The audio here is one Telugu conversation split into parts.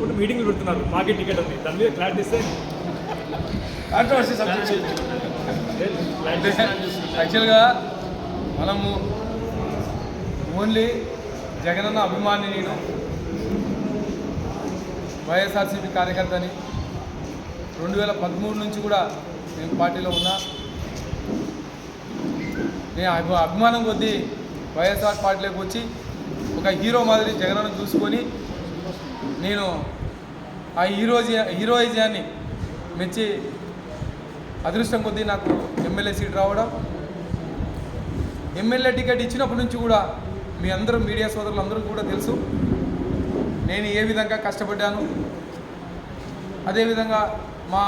తీసుకుంటూ మీటింగ్లు పెడుతున్నారు. మాకే టికెట్ ఉంది. దాని మీద క్లారిటీ ఇస్తే కాంట్రవర్సీ సబ్జెక్ట్ యాక్చువల్గా మనము ఓన్లీ జగనన్న అభిమాని నేను వైఎస్ఆర్సీపీ కార్యకర్తని రెండు వేల పదమూడు నుంచి కూడా నేను పార్టీలో ఉన్నా. నేను అభి అభిమానం కొద్దీ వైఎస్ఆర్ పార్టీలోకి వచ్చి ఒక హీరో మాదిరి జగనన్న చూసుకొని నేను ఆ హీరోజి హీరోయిజాన్ని మెచ్చి అదృష్టం కొద్దీ నాకు ఎమ్మెల్యే సీట్ రావడం. ఎమ్మెల్యే టికెట్ ఇచ్చినప్పటి నుంచి కూడా మీ అందరూ మీడియా సోదరులు అందరూ కూడా తెలుసు. నేను ఏ విధంగా కష్టపడ్డాను. అదేవిధంగా మా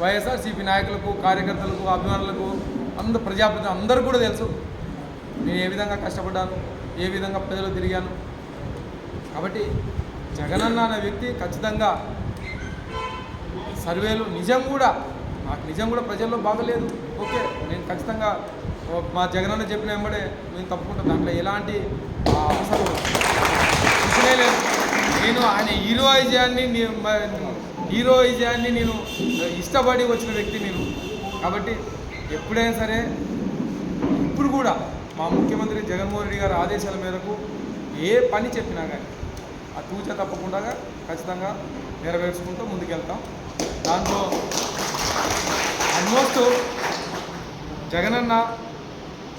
వైఎస్ఆర్సీపీ నాయకులకు కార్యకర్తలకు అభిమానులకు అందరు ప్రజాప్రతి అందరూ కూడా తెలుసు. నేను ఏ విధంగా కష్టపడ్డాను ఏ విధంగా ప్రజలు తిరిగాను. కాబట్టి జగనన్న అనే వ్యక్తి ఖచ్చితంగా సర్వేలు నిజం కూడా నాకు నిజం కూడా ప్రజల్లో బాగలేదు. ఓకే నేను ఖచ్చితంగా మా జగనన్న చెప్పిన వెంబడే నేను తప్పకుండా దాంట్లో ఎలాంటి అవసరం అసలు లేదు. నేను ఆయన హీరోయిజాన్ని హీరోయిజాన్ని నేను ఇష్టపడి వచ్చిన వ్యక్తి నేను. కాబట్టి ఎప్పుడైనా సరే ఇప్పుడు కూడా మా ముఖ్యమంత్రి జగన్మోహన్ రెడ్డి గారి ఆదేశాల మేరకు ఏ పని చెప్పినా కానీ పూజ తప్పకుండా ఖచ్చితంగా నెరవేర్చుకుంటూ ముందుకెళ్తాం. దాంట్లో ఆల్మోస్ట్ జగనన్న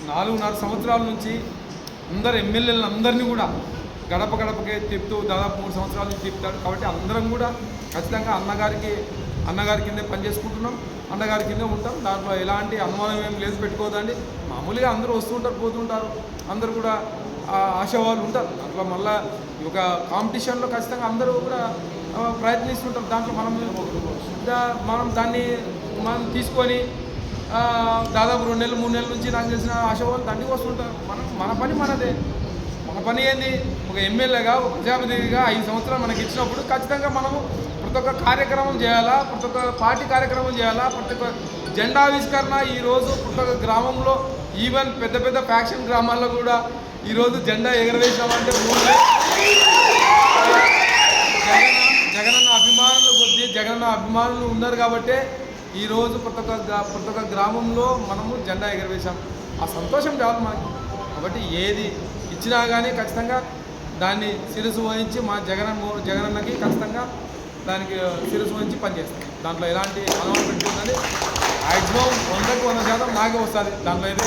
నాలుగున్నర సంవత్సరాల నుంచి అందరు ఎమ్మెల్యేలందరినీ కూడా గడప గడపకే తిప్పుతూ దాదాపు మూడు సంవత్సరాల నుంచి తిప్పుతాడు. కాబట్టి అందరం కూడా ఖచ్చితంగా అన్నగారికి అన్నగారి కిందే పనిచేసుకుంటున్నాం. అన్నగారి కిందే ఉంటాం. దాంట్లో ఎలాంటి అనుమానం ఏం లేదు పెట్టుకోదండి. మామూలుగా అందరూ వస్తుంటారు పోతుంటారు అందరూ కూడా ఆశ వాళ్ళు ఉంటారు. దాంట్లో మళ్ళీ ఒక కాంపిటీషన్లో ఖచ్చితంగా అందరూ కూడా ప్రయత్నిస్తుంటారు. దాంట్లో మనం దా- మనం దాన్ని మనం తీసుకొని దాదాపు రెండు నెలలు మూడు నెలల నుంచి నాకు తెలిసిన ఆశావాళ్ళు దండికి వస్తుంటారు మనం మన పని మనదే. మన పని ఏంది? ఒక ఎమ్మెల్యేగా ఒక ప్రజాప్రతినిధిగా ఐదు సంవత్సరాలు మనకి ఇచ్చినప్పుడు ఖచ్చితంగా మనము ప్రతి ఒక్క కార్యక్రమం చేయాలా? ప్రతి ఒక్క పార్టీ కార్యక్రమం చేయాలా? ప్రతి ఒక్క జెండావిష్కరణ ఈరోజు ప్రతి ఒక్క గ్రామంలో ఈవెన్ పెద్ద పెద్ద ఫ్యాక్షన్ గ్రామాల్లో కూడా ఈరోజు జెండా ఎగరవేసామంటే ఊళ్ళో జగన్ జగనన్న అభిమానులు కొద్దీ జగనన్న అభిమానులు ఉన్నారు కాబట్టి ఈరోజు ప్రతి ఒక్క గ్రా- ప్రతి ఒక్క గ్రామంలో మనము జెండా ఎగరవేశాం. ఆ సంతోషం చాలు మనకి. కాబట్టి ఏది ఇచ్చినా కానీ ఖచ్చితంగా దాన్ని శిరసు వహించి మా జగన్ జగనన్నకి ఖచ్చితంగా దానికి శిరసు వహించి పనిచేస్తాం. దాంట్లో ఎలాంటి అలవాటు ఉంటుందని మ్యాక్సిమం వందకు వంద శాతం నాకే వస్తుంది. దాంట్లో అయితే